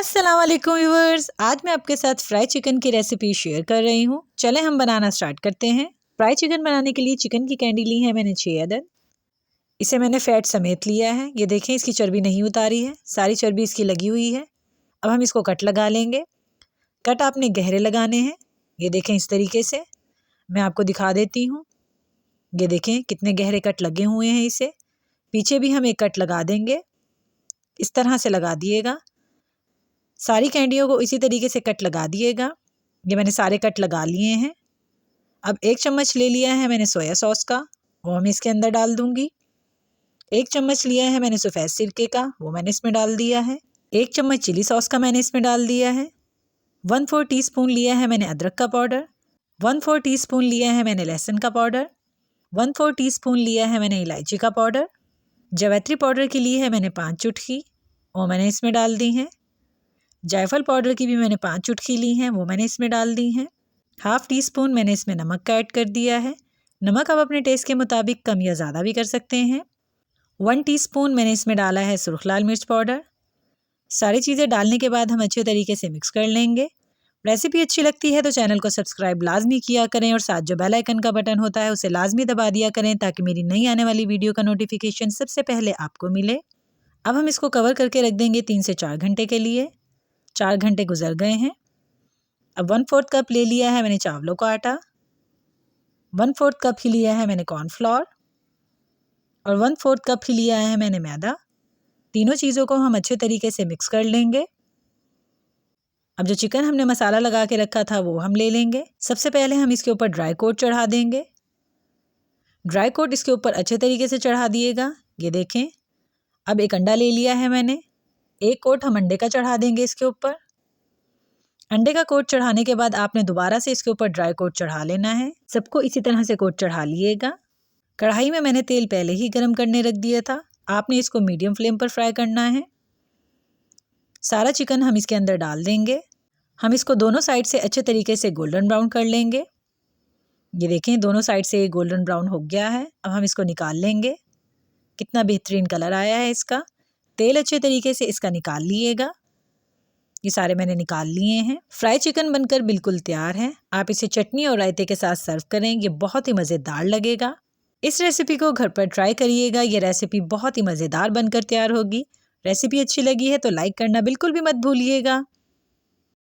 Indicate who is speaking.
Speaker 1: अस्सलाम वालेकुम व्यूवर्स आज मैं आपके साथ फ्राई चिकन की रेसिपी शेयर कर रही हूँ। चले, हम बनाना स्टार्ट करते हैं। फ्राई चिकन बनाने के लिए चिकन की कैंडी ली है मैंने छः अदद इसे मैंने फ़ैट समेत लिया है। ये देखें, इसकी चर्बी नहीं उतारी है। सारी चर्बी इसकी लगी हुई है। अब हम इसको कट लगा लेंगे। कट आपने गहरे लगाने हैं। ये देखें इस तरीके से। मैं आपको दिखा देती हूँ। ये देखें, कितने गहरे कट लगे हुए हैं इसे। पीछे भी हम एक कट लगा देंगे। इस तरह से लगा दिएगा। सारी कैंडियों को इसी तरीके से कट लगा दिएगा। ये मैंने सारे कट लगा लिए हैं। अब एक चम्मच ले लिया है मैंने सोया सॉस का, वो हम इसके अंदर डाल दूँगी। एक चम्मच लिया है मैंने सफ़ेद सिरके का, वो मैंने इसमें डाल दिया है। एक चम्मच चिली सॉस का मैंने इसमें डाल दिया है। वन फोर टी स्पून लिया है मैंने अदरक का powder. One four teaspoon लिया है मैंने लहसुन का powder. One four teaspoon लिया है मैंने इलायची का पाउडर। जवैत्री पाउडर की ली है मैंने पाँच चुटकी, वो मैंने इसमें डाल दी हैं। जायफल पाउडर की भी मैंने पाँच चुटकी ली हैं, वो मैंने इसमें डाल दी हैं। हाफ़ टी स्पून मैंने इसमें नमक का ऐड कर दिया है। नमक आप अपने टेस्ट के मुताबिक कम या ज़्यादा भी कर सकते हैं। वन टीस्पून मैंने इसमें डाला है सुरख लाल मिर्च पाउडर। सारी चीज़ें डालने के बाद हम अच्छे तरीके से मिक्स कर लेंगे। रेसिपी अच्छी लगती है तो चैनल को सब्सक्राइब लाजमी किया करें और साथ जो बेल आइकन का बटन होता है उसे लाजमी दबा दिया करें ताकि मेरी नई आने वाली वीडियो का नोटिफिकेशन सबसे पहले आपको मिले। अब हम इसको कवर करके रख देंगे तीन से चार घंटे के लिए। चार घंटे गुजर गए हैं। अब वन फोर्थ कप ले लिया है मैंने चावलों का आटा। वन फोर्थ कप ही लिया है मैंने कॉर्नफ्लोर और वन फोर्थ कप ही लिया है मैंने मैदा। तीनों चीज़ों को हम अच्छे तरीके से मिक्स कर लेंगे। अब जो चिकन हमने मसाला लगा के रखा था वो हम ले लेंगे। सबसे पहले हम इसके ऊपर ड्राई कोट चढ़ा देंगे। ड्राई कोट इसके ऊपर अच्छे तरीके से चढ़ा दिएगा। ये देखें। अब एक अंडा ले लिया है मैंने। एक कोट हम अंडे का चढ़ा देंगे इसके ऊपर। अंडे का कोट चढ़ाने के बाद आपने दोबारा से इसके ऊपर ड्राई कोट चढ़ा लेना है। सबको इसी तरह से कोट चढ़ा लिएगा। कढ़ाई में मैंने तेल पहले ही गर्म करने रख दिया था। आपने इसको मीडियम फ्लेम पर फ्राई करना है। सारा चिकन हम इसके अंदर डाल देंगे। हम इसको दोनों साइड से अच्छे तरीके से गोल्डन ब्राउन कर लेंगे। ये देखें, दोनों साइड से गोल्डन ब्राउन हो गया है। अब हम इसको निकाल लेंगे। कितना बेहतरीन कलर आया है इसका। तेल अच्छे तरीके से इसका निकाल लीजिएगा ये सारे मैंने निकाल लिए हैं। फ्राई चिकन बनकर बिल्कुल तैयार है। आप इसे चटनी और रायते के साथ सर्व करें, ये बहुत ही मज़ेदार लगेगा। इस रेसिपी को घर पर ट्राई करिएगा, ये रेसिपी बहुत ही मज़ेदार बनकर तैयार होगी। रेसिपी अच्छी लगी है तो लाइक करना बिल्कुल भी मत भूलिएगा।